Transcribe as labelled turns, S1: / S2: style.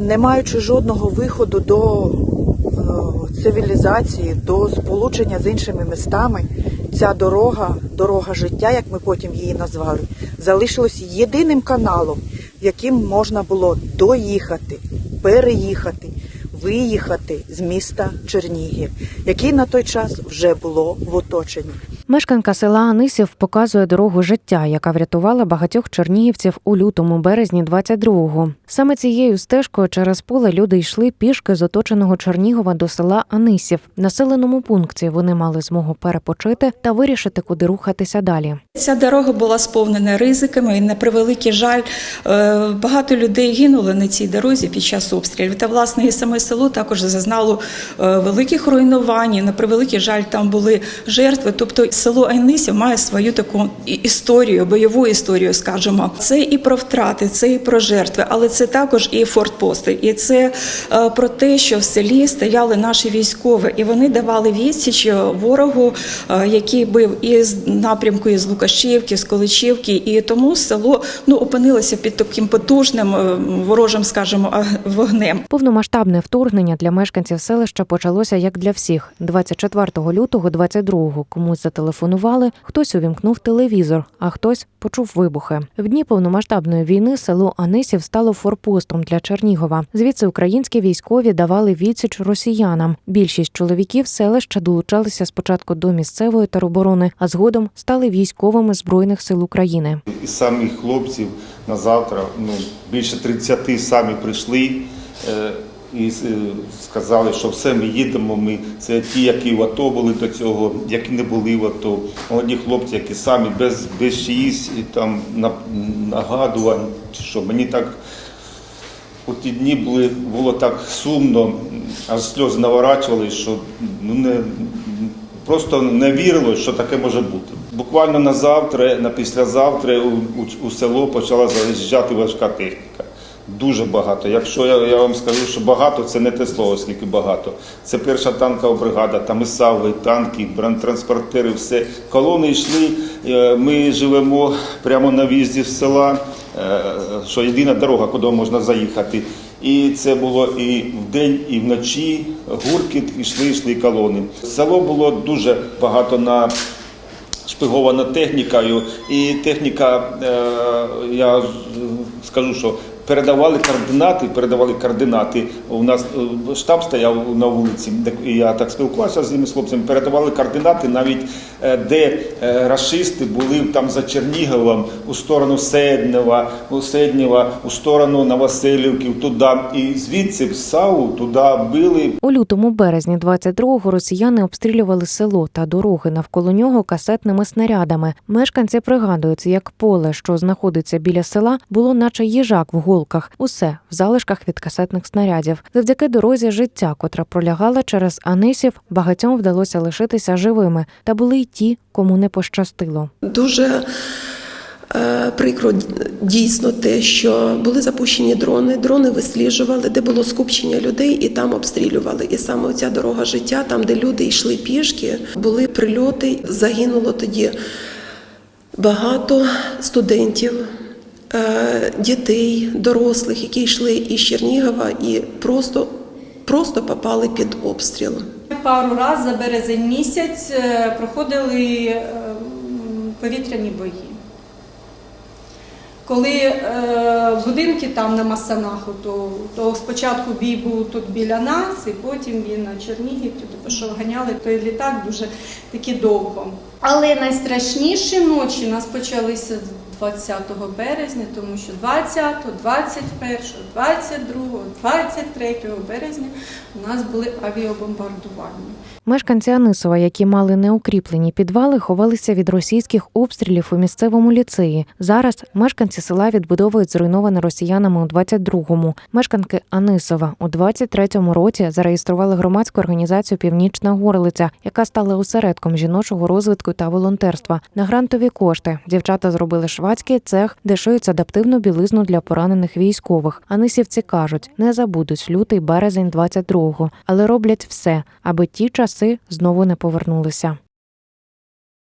S1: Не маючи жодного виходу до е, цивілізації, до сполучення з іншими містами, ця дорога, дорога життя, як ми потім її назвали, залишилась єдиним каналом, яким можна було доїхати, переїхати, виїхати з міста Чернігів, який на той час вже було в оточенні.
S2: Мешканка села Анисів показує дорогу життя, яка врятувала багатьох чернігівців у лютому березні 22-го. Саме цією стежкою через поле люди йшли пішки з оточеного Чернігова до села Анисів. Населеному пункті вони мали змогу перепочити та вирішити, куди рухатися далі.
S3: Ця дорога була сповнена ризиками, і на превеликий жаль, е, багато людей гинули на цій дорозі під час обстрілів. Та власне і саме село також зазнало е, великих руйнувань. На превеликий жаль, там були жертви. Тобто село Айнисів має свою таку історію, бойову історію, скажімо. Це і про втрати, це і про жертви, але це також і фортпости. І це е, про те, що в селі стояли наші військові, і вони давали відсіч ворогу, е, який бив із напрямку із Лукашівки, з Количівки, і тому село ну опинилося під таким потужним е, ворожим, скажімо, вогнем.
S2: Повномасштабне вторгнення для мешканців селища почалося як для всіх. 24 лютого 22-го комусь зателефонували, хтось увімкнув телевізор, а хтось почув вибухи. В дні повномасштабної війни село Анисів стало форпостом для Чернігова. Звідси українські військові давали відсіч росіянам. Більшість чоловіків селища долучалися спочатку до місцевої тероборони, а згодом стали військовими збройних сил України.
S4: І самі хлопців на завтра, ну, більше 30 самі прийшли е, і е, сказали, що все, ми їдемо. Ми це ті, які в АТО були до цього, які не були в АТО. Одні хлопці, які самі без, без чиїсь там на- нагадувань, що мені так. У ті дні були, було так сумно, аж сльози наворачували, що ну, не, просто не вірило, що таке може бути. Буквально на завтра, на післязавтра у, у, у село почала заїжджати важка техніка. Дуже багато. Якщо я, я вам скажу, що багато, це не те слово, скільки багато. Це перша танкова бригада, там і сави, танки, бронетранспортери, все. Колони йшли. Е, Ми живемо прямо на в'їзді з села, е, що єдина дорога, куди можна заїхати. І це було і вдень, і вночі. Гуркіт, йшли, йшли колони. Село було дуже багато на шпигована технікою, і техніка, е, я скажу, що передавали координати, передавали координати. У нас е, штаб стояв на вулиці, де я так спілкувався з ними з хлопцями, передавали координати навіть е, де е, рашисти були там за Черніговом, у сторону Седнева, у Седнєва, у сторону Новоселівків, туди. І звідси в САУ туди били,
S2: У лютому березні 22-го росіяни обстрілювали село та дороги навколо нього касетними снарядами. Мешканці пригадують, як поле, що знаходиться біля села, було наче їжак в голках. Усе в залишках від касетних снарядів. Завдяки дорозі життя, котра пролягала через Анисів, багатьом вдалося лишитися живими. Та були й ті, кому не пощастило.
S5: Дуже е, прикро дійсно те, що були запущені дрони, дрони висліджували, де було скупчення людей, і там обстрілювали. І саме ця дорога життя, там, де люди йшли пішки, були прильоти. Загинуло тоді багато студентів. Е, Дітей, дорослих, які йшли із Чернігова і просто, просто попали під обстріл.
S6: Пару раз за березень місяць е, проходили е, повітряні бої. Коли е, будинки там на Масанаху, то, то спочатку бій був тут біля нас, і потім він на Чернігів, туди пішов ганяли той літак дуже таки довго. Але найстрашніші ночі у нас почалися 20 березня, тому що 20, 21, 22, 23 березня у нас були авіабомбардування.
S2: Мешканці Анисова, які мали неукріплені підвали, ховалися від російських обстрілів у місцевому ліцеї. Зараз мешканці села відбудовують зруйноване росіянами у 22-му. Мешканки Анисова у 23-му році зареєстрували громадську організацію Північна Горлиця, яка стала осередком жіночого розвитку та волонтерства. На грантові кошти дівчата зробили швадський цех, де шиють адаптивну білизну для поранених військових. Анисівці кажуть, не забудуть лютий березень 22-го, але роблять все, аби ті часи знову не повернулися.